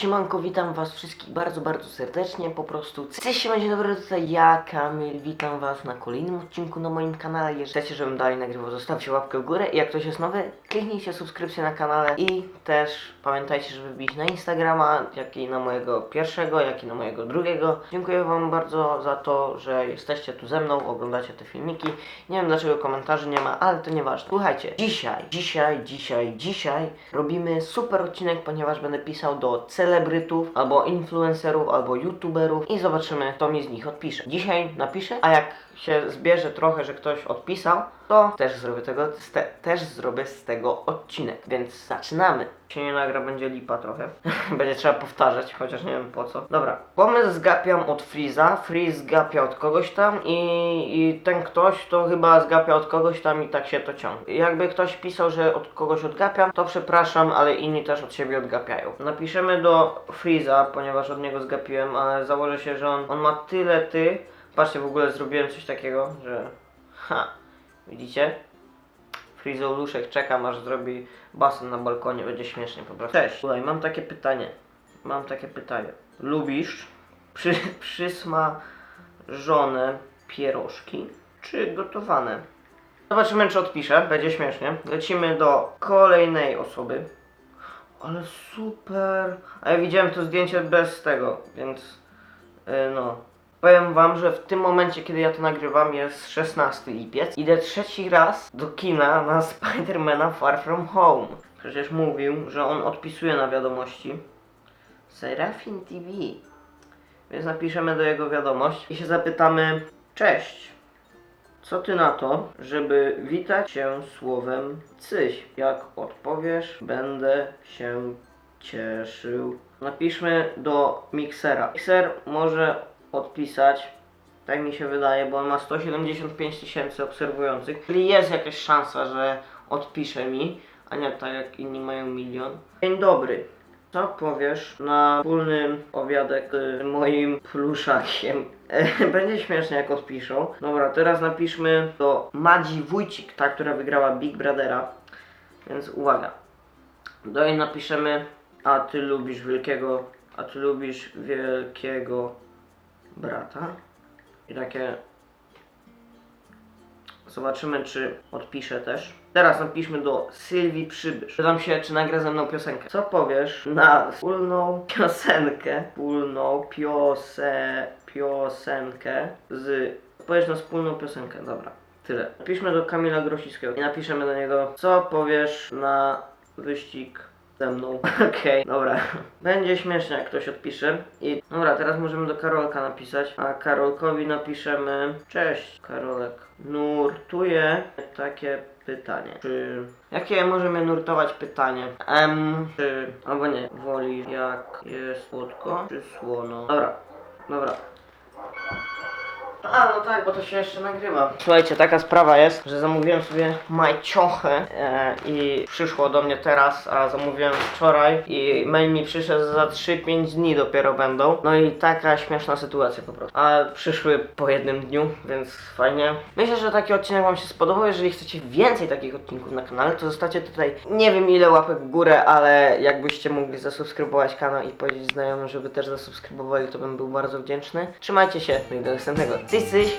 siemanko, witam was wszystkich bardzo, bardzo serdecznie, po prostu Cześć, dzień dobry, tutaj ja, Kamil, witam was na kolejnym odcinku na moim kanale. Jeżeli chcecie, żebym dalej nagrywał, zostawcie łapkę w górę i jak ktoś jest nowy, kliknijcie subskrypcję na kanale i też pamiętajcie, żeby wbić na Instagrama, jak i na mojego pierwszego, jak i na mojego drugiego. Dziękuję wam bardzo za to, że jesteście tu ze mną, oglądacie te filmiki. Nie wiem dlaczego komentarzy nie ma, ale to nieważne. Słuchajcie, dzisiaj, dzisiaj, dzisiaj, dzisiaj robimy super odcinek, ponieważ będę pisał do celebrytów, albo influencerów, albo youtuberów i zobaczymy, kto mi z nich odpisze. Dzisiaj napiszę, a jak się zbierze trochę, że ktoś odpisał, to też zrobię, tego, te, też zrobię z tego odcinek, więc zaczynamy. Się nie nagra, będzie lipa trochę. będzie trzeba powtarzać, chociaż nie wiem po co. Dobra, pomysł zgapiam od Freeza, Freeze zgapia od kogoś tam i, i ten ktoś to chyba zgapia od kogoś tam i tak się to ciągnie. Jakby ktoś pisał, że od kogoś odgapiam, to przepraszam, ale inni też od siebie odgapiają. Napiszemy do Freeza, ponieważ od niego zgapiłem, ale założę się, że on, on ma tyle ty. Patrzcie, w ogóle zrobiłem coś takiego, że... Ha, widzicie? Frizoluszek czekam aż zrobi basen na balkonie, będzie śmiesznie po prostu. Cześć, słuchaj, mam takie pytanie. Mam takie pytanie. Lubisz przy, przysmażone pierożki czy gotowane? Zobaczymy czy odpiszę, będzie śmiesznie. Lecimy do kolejnej osoby. Ale super. A ja widziałem to zdjęcie bez tego, więc yy, no. Powiem wam, że w tym momencie, kiedy ja to nagrywam, jest 16 lipiec. Idę trzeci raz do kina na Spidermana Far From Home. Przecież mówił, że on odpisuje na wiadomości. Serafin TV. Więc napiszemy do jego wiadomość i się zapytamy Cześć. Co ty na to, żeby witać się słowem cyś? Jak odpowiesz, będę się cieszył. Napiszmy do miksera. Mikser może odpisać, tak mi się wydaje, bo on ma 175 tysięcy obserwujących. Czyli jest jakaś szansa, że odpisze mi, a nie tak jak inni mają milion. Dzień dobry. Co powiesz na wspólny obiadek z moim pluszakiem? Będzie śmiesznie jak odpiszą. Dobra, teraz napiszmy do Madzi Wójcik, ta, która wygrała Big Brothera. Więc uwaga. Do niej napiszemy, a ty lubisz wielkiego, a ty lubisz wielkiego brata. I takie Zobaczymy, czy odpisze też. Teraz napiszmy do Sylwii Przybysz. Pytam się, czy nagra ze mną piosenkę. Co powiesz na wspólną piosenkę? Wspólną piose, piosenkę z... Powiesz na wspólną piosenkę, dobra. Tyle. Napiszmy do Kamila Grosickiego i napiszemy do niego, co powiesz na wyścig ze mną. Okej, dobra. Będzie śmiesznie, jak ktoś odpisze. I dobra, teraz możemy do Karolka napisać. A Karolkowi napiszemy. Cześć, Karolek. Nurtuję takie pytanie. Czy. Jakie możemy nurtować pytanie? Em, czy. Albo nie. Woli jak jest słodko, czy słono? Dobra, dobra. A, no tak, bo to się jeszcze nagrywa. Słuchajcie, taka sprawa jest, że zamówiłem sobie majciochy e, i przyszło do mnie teraz, a zamówiłem wczoraj i mail mi przyszedł za 3-5 dni dopiero będą. No i taka śmieszna sytuacja po prostu. A przyszły po jednym dniu, więc fajnie. Myślę, że taki odcinek wam się spodobał. Jeżeli chcecie więcej takich odcinków na kanale, to zostawcie tutaj nie wiem ile łapek w górę, ale jakbyście mogli zasubskrybować kanał i powiedzieć znajomym, żeby też zasubskrybowali, to bym był bardzo wdzięczny. Trzymajcie się, no i do następnego. Cześć, cześć!